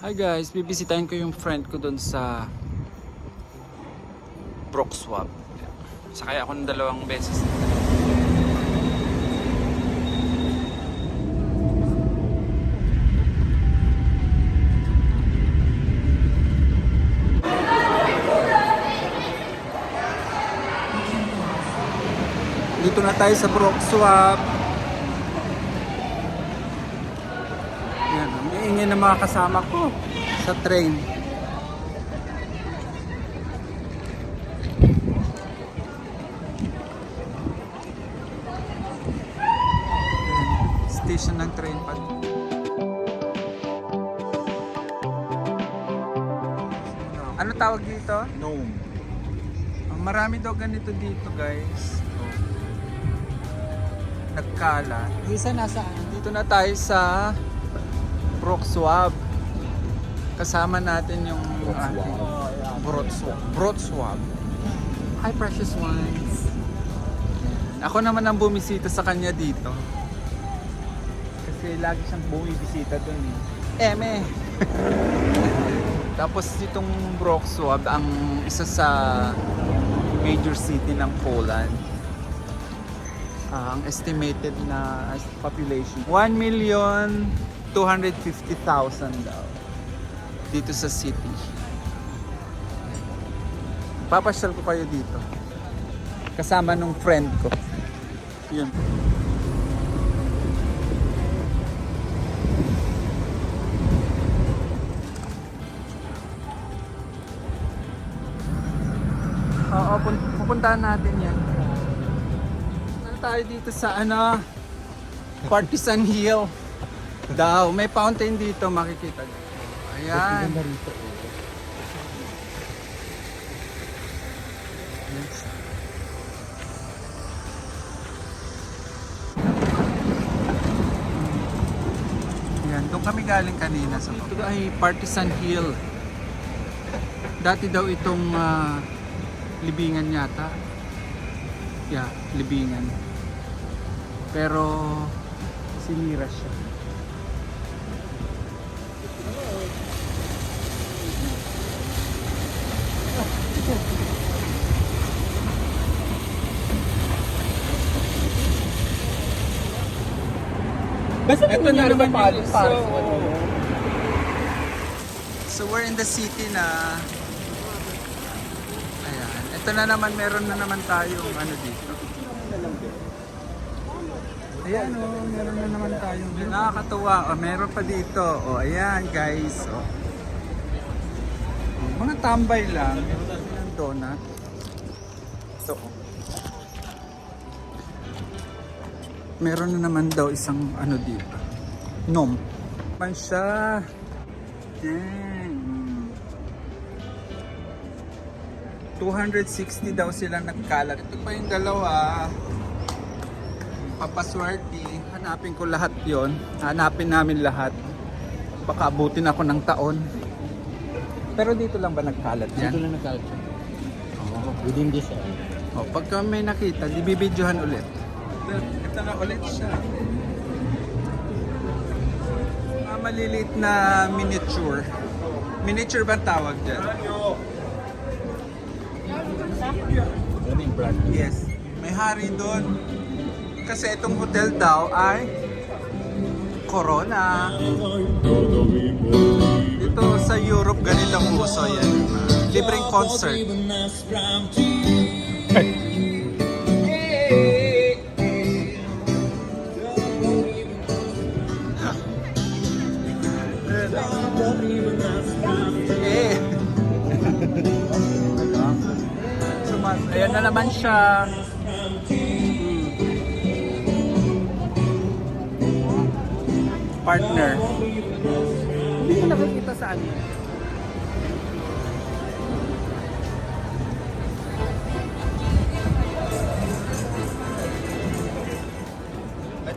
Hi guys, bibisitahin ko yung friend ko doon sa Brookswap. Sakay ako ng dalawang beses. Dito na tayo sa Brookswap. Yan, ang iingay ng mga kasama ko sa train. Station ng train pa. Ano tawag dito? Gnome. Ang marami daw ganito dito guys. Oh. Nagkala. Isa nasaan? Dito na tayo sa Broxwab. Kasama natin yung ating Broxwab. Broxwab. Hi precious ones. Ako naman ang bumisita sa kanya dito. Kasi lagi siyang bumibisita dun eh. Eme! Tapos itong Broxwab ang isa sa major city ng Poland. Ah, ang estimated na population 1 million 250,000 daw dito sa city. Papasyal ko kayo dito. Kasama nung friend ko. Yun. Oo, pun- pupuntahan natin yan. Ano tayo dito sa ano? Partisan Hill. Daw, may fountain dito makikita. niyo. Ayan. Oh. Ayan, doon kami galing kanina sa Ito ay Partisan Hill. Dati daw itong ah, libingan yata. Yeah, libingan. Pero sinira siya. Basta Ito na naman palo. so, so we're in the city na Ayan. Ito na naman, meron na naman tayong ano dito. Ayan o, oh, meron na naman tayong Nakakatuwa. O, meron pa dito. O, ayan guys. O. Mga tambay lang. Donut. Ito. Meron na naman daw isang ano dito. Nom. Man siya. Yan. 260 daw sila nagkalat. Ito pa yung dalawa. Papaswerte. Hanapin ko lahat yon. Hanapin namin lahat. Baka abutin ako ng taon. Pero dito lang ba nagkalat Dito yan? lang nag-culture. Within this area. O, pagka may nakita, di bibidyohan ulit. Ito na ulit siya. Ah, maliliit na miniature. Miniature ba tawag dyan? Yes. May hari doon. Kasi itong hotel daw ay Corona. Dito sa Europe. Libreng concert. Eh. Sumas, ayan na naman siya. Partner. Hindi ko nakikita sa ano.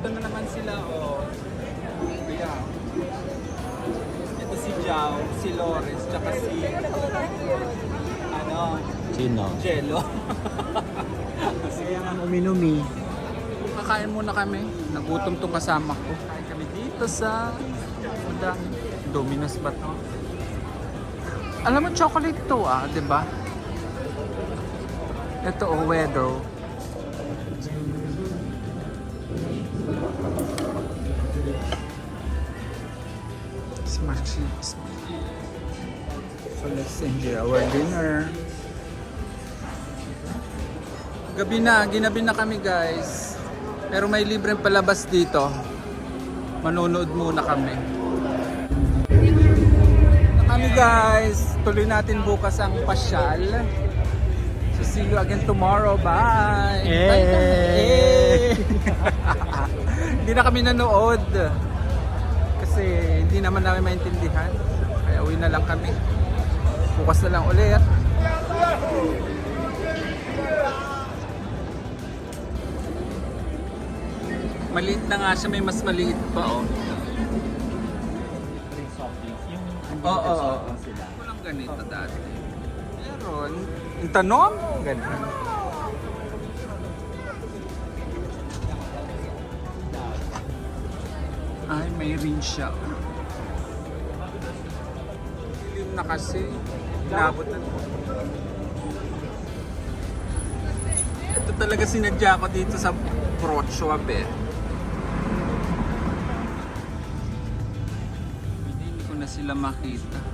Ito na naman sila, oh. Yeah. Ito si Jao, si Lores, tsaka si ano, Sino? Jello. Kaya nga uminumi. Kakain muna kami. Nagutom tong kasama ko. Kain kami dito sa Udang. Domino's ba to? Alam mo, chocolate to ah, di ba? Ito, oh, Wedo. Smash cheese. So let's enjoy our dinner. Gabi na, ginabi na kami guys. Pero may libreng palabas dito. Manonood muna kami. Na kami guys. Tuloy natin bukas ang pasyal. So see you again tomorrow. Bye! Eh. Bye kami. Hindi na kami nanood. Kasi hindi naman namin maintindihan. Kaya uwi na lang kami. Bukas na lang ulit. Maliit na nga siya, may mas maliit pa oh. Oo, oo, oo. sila. Walang ganito dati. Meron. Yung tanong? Ganun. May ring siya. Dilim na kasi. Inabot na. Ito talaga sinadya ko dito sa Wrocław eh. Hindi ko na sila makita.